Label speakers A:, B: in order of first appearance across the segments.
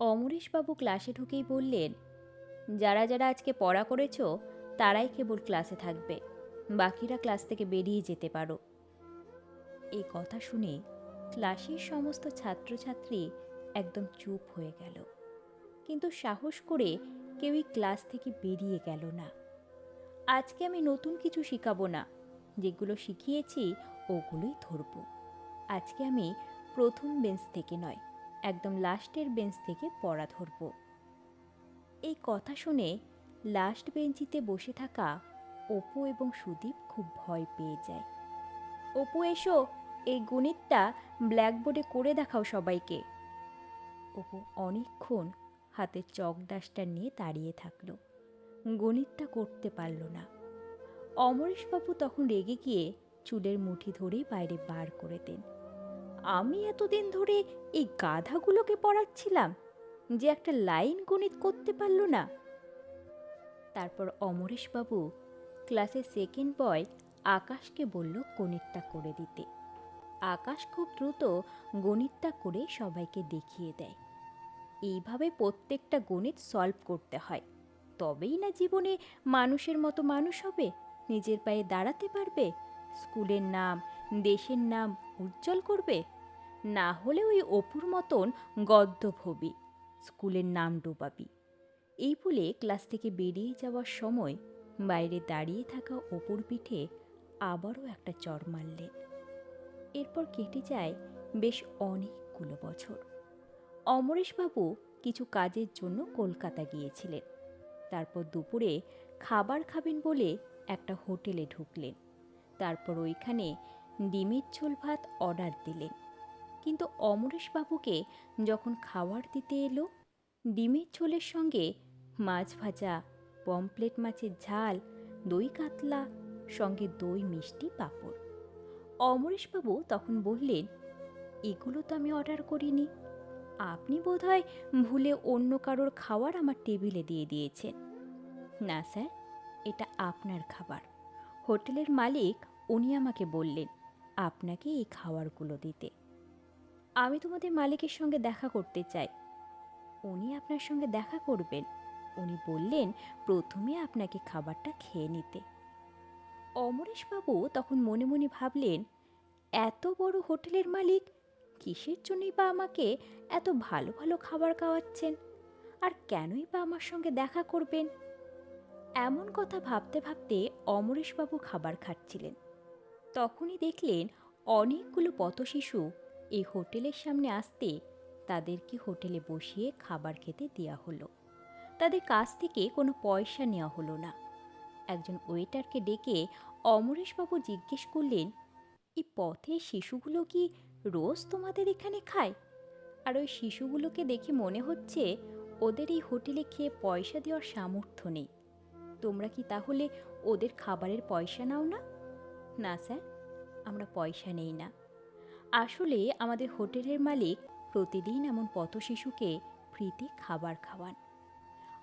A: অমরেশবাবু ক্লাসে ঢুকেই বললেন, যারা যারা আজকে পড়া করেছ, তারাই কেবল ক্লাসে থাকবে, বাকিরা ক্লাস থেকে বেরিয়ে যেতে পারো। এই কথা শুনে ক্লাসের সমস্ত ছাত্রছাত্রী একদম চুপ হয়ে গেল। কিন্তু সাহস করে কেউই ক্লাস থেকে বেরিয়ে গেল না। আজকে আমি নতুন কিছু শেখাবো না, যেগুলো শিখিয়েছি, ওগুলোই ধরব। আজকে আমি প্রথম বেঞ্চ থেকে নয় একদম লাস্টের বেঞ্চ থেকে পড়া ধরব। এই কথা শুনে লাস্ট বেঞ্চিতে বসে থাকা অপু এবং সুদীপ খুব ভয় পেয়ে যায়। অপু, এসো, এই গণিতটা ব্ল্যাকবোর্ডে করে দেখাও সবাইকে। অপু অনেকক্ষণ হাতে চক ডাস্টার নিয়ে দাঁড়িয়ে থাকল। গণিতটা করতে পারল না। অমরেশবাবু তখন রেগে গিয়ে চুলের মুঠি ধরেই বাইরে বার করে দেন। আমি এতদিন ধরে এই গাধাগুলোকে পড়াচ্ছিলাম যে একটা লাইন গণিত করতে পারল না। তারপর অমরেশবাবু ক্লাসের সেকেন্ড বয় আকাশকে বলল গণিতটা করে দিতে। আকাশ খুব দ্রুত গণিতটা করে সবাইকে দেখিয়ে দেয়। এইভাবে প্রত্যেকটা গণিত সলভ করতে হয়। তবেই না জীবনে মানুষের মতো মানুষ হবে, নিজের পায়ে দাঁড়াতে পারবে, স্কুলের নাম দেশের নাম উজ্জ্বল করবে? না হলে ওই অপুর মতন গদ্য হবি স্কুলের নাম ডোবাবি। এই বলে ক্লাস থেকে বেরিয়ে যাওয়ার সময় বাইরে দাঁড়িয়ে থাকা অপুর পিঠে আবারও একটা চর মারলেন এরপর কেটে যায় বেশ অনেকগুলো বছর। অমরেশবাবু কিছু কাজের জন্য কলকাতা গিয়েছিলেন। তারপর দুপুরে খাবার খাবেন বলে একটা হোটেলে ঢুকলেন। তারপর ওইখানে ডিমের ঝোল ভাত অর্ডার দিলেন। কিন্তু অমরেশবাবুকে যখন খাবার দিতে এলো, ডিমের ঝোলের সঙ্গে মাছ ভাজা পমপ্লেট মাছের ঝাল, দই কাতলা, সঙ্গে দই মিষ্টি পাঁপড়। অমরেশবাবু তখন বললেন, এগুলো তো আমি অর্ডার করিনি। আপনি বোধহয় ভুলে অন্য কারোর খাবার আমার টেবিলে দিয়ে দিয়েছেন। না স্যার, এটা আপনার খাবার। হোটেলের মালিক উনি আমাকে বললেন। আপনাকে এই খাবারগুলো দিতে। আমি তোমাদের মালিকের সঙ্গে দেখা করতে চাই। উনি আপনার সঙ্গে দেখা করবেন। উনি বললেন, প্রথমে আপনাকে খাবারটা খেয়ে নিতে। অমরেশবাবু তখন মনে মনে ভাবলেন, এত বড় হোটেলের মালিক, কিসের জন্যই বা আমাকে এত ভালো ভালো খাবার খাওয়াচ্ছেন? আর কেনই বা আমার সঙ্গে দেখা করবেন? এমন কথা ভাবতে ভাবতে অমরেশবাবু খাবার খাচ্ছিলেন। তখনই দেখলেন অনেকগুলো পথশিশু এই হোটেলের সামনে আসতে তাদেরকে হোটেলে বসিয়ে খাবার খেতে দেওয়া হলো। তাদের কাছ থেকে কোনো পয়সা নেওয়া হলো না। একজন ওয়েটারকে ডেকে অমরেশবাবু জিজ্ঞেস করলেন, এই পথে শিশুগুলো কি রোজ তোমাদের এখানে খায়? আর ওই শিশুগুলোকে দেখে মনে হচ্ছে ওদের এই হোটেলে খেয়ে পয়সা দেওয়ার সামর্থ্য নেই। তোমরা কি তাহলে ওদের খাবারের পয়সা নাও না? না স্যার, আমরা পয়সা নেই না। আসলে আমাদের হোটেলের মালিক প্রতিদিন এমন পথ শিশুকে ফ্রিতে খাবার খাওয়ান।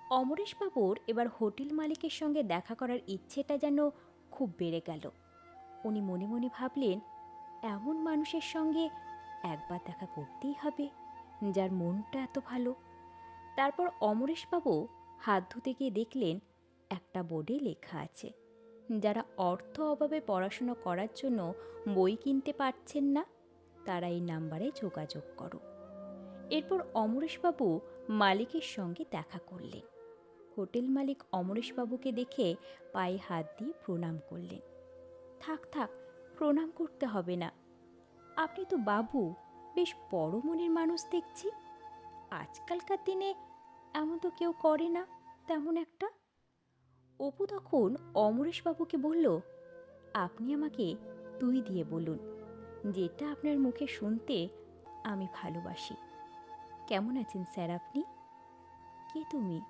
A: অমরেশবাবুর এবার হোটেল মালিকের সঙ্গে দেখা করার ইচ্ছেটা যেন খুব বেড়ে গেল। উনি মনে মনে ভাবলেন, এমন মানুষের সঙ্গে একবার দেখা করতেই হবে, যার মনটা এত ভালো। তারপর অমরেশবাবু হাত ধুতে গিয়ে দেখলেন, একটা বোর্ডে লেখা আছে। যারা অর্থ অভাবে পড়াশুনো করার জন্য বই কিনতে পারছেন না, তারা এই নাম্বারে যোগাযোগ করো। এরপর অমরেশবাবু মালিকের সঙ্গে দেখা করলেন। হোটেল মালিক অমরেশবাবুকে দেখে পায়ে হাত দিয়ে প্রণাম করলেন। থাক থাক, প্রণাম করতে হবে না। আপনি তো বাবু, বেশ বড় মনের মানুষ দেখছি। আজকালকার দিনে এমন তো কেউ করে না, তেমন একটা অপু তখন অমরেশবাবুকে বলল, আপনি আমাকে তুই দিয়ে বলুন, যেটা আপনার মুখে শুনতে আমি ভালোবাসি। কেমন আছেন স্যার আপনি? কে তুমি?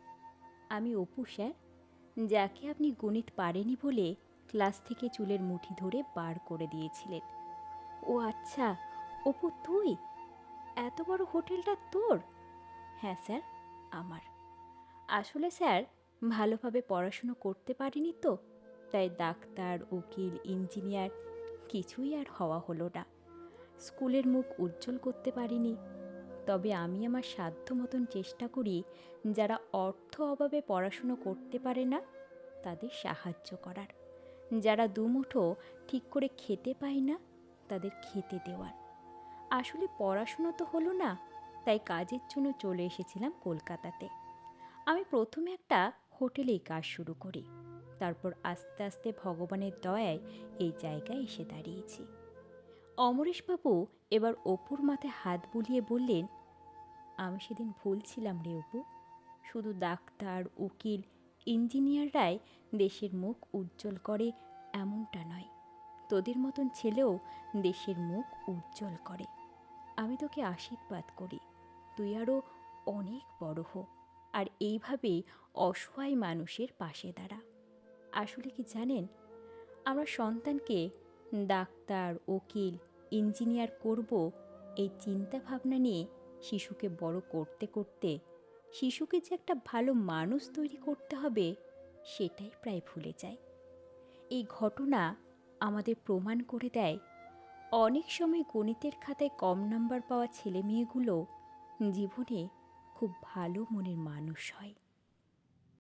A: আমি অপু স্যার, যাকে আপনি গণিত পারেনি বলে ক্লাস থেকে চুলের মুঠি ধরে বার করে দিয়েছিলেন। ও আচ্ছা অপু তুই? এত বড় হোটেলটা তোর? হ্যাঁ স্যার, আমার। আসলে স্যার ভালোভাবে পড়াশুনো করতে পারিনি তো, তাই ডাক্তার, উকিল, ইঞ্জিনিয়ার কিছুই আর হওয়া হলো না। স্কুলের মুখ উজ্জ্বল করতে পারিনি। তবে আমি আমার সাধ্য মতন চেষ্টা করি, যারা অর্থ অভাবে পড়াশুনো করতে পারে না, তাদের সাহায্য করার। যারা দুমুঠো ঠিক করে খেতে পায় না, তাদের খেতে দেওয়ার। আসলে পড়াশুনো তো হলো না, তাই কাজের জন্য চলে এসেছিলাম কলকাতাতে। আমি প্রথমে একটা হোটেলেই কাজ শুরু করি। তারপর আস্তে আস্তে ভগবানের দয়ায় এই জায়গায় এসে দাঁড়িয়েছি। অমরেশবাবু এবার অপুর মাথায় হাত বুলিয়ে বললেন, আমি সেদিন ভুল ছিলাম রে অপু। শুধু ডাক্তার, উকিল, ইঞ্জিনিয়াররাই দেশের মুখ উজ্জ্বল করে এমনটা নয়। তোদের মতন ছেলেও দেশের মুখ উজ্জ্বল করে। আমি তোকে আশীর্বাদ করি। তুই আরও অনেক বড় হো আর এইভাবেই অসহায় মানুষের পাশে দাঁড়া। আসলে কি জানেন? আমরা সন্তানকে ডাক্তার, উকিল, ইঞ্জিনিয়ার করব এই চিন্তা ভাবনা নিয়ে শিশুকে বড় করতে করতে শিশুকে যে একটা ভালো মানুষ তৈরি করতে হবে সেটাই প্রায় ভুলে যায়। এই ঘটনা আমাদের প্রমাণ করে দেয়, অনেক সময় গণিতের খাতায় কম নাম্বার পাওয়া ছেলে মেয়েগুলো জীবনে খুব ভালো মনের মানুষ হয়।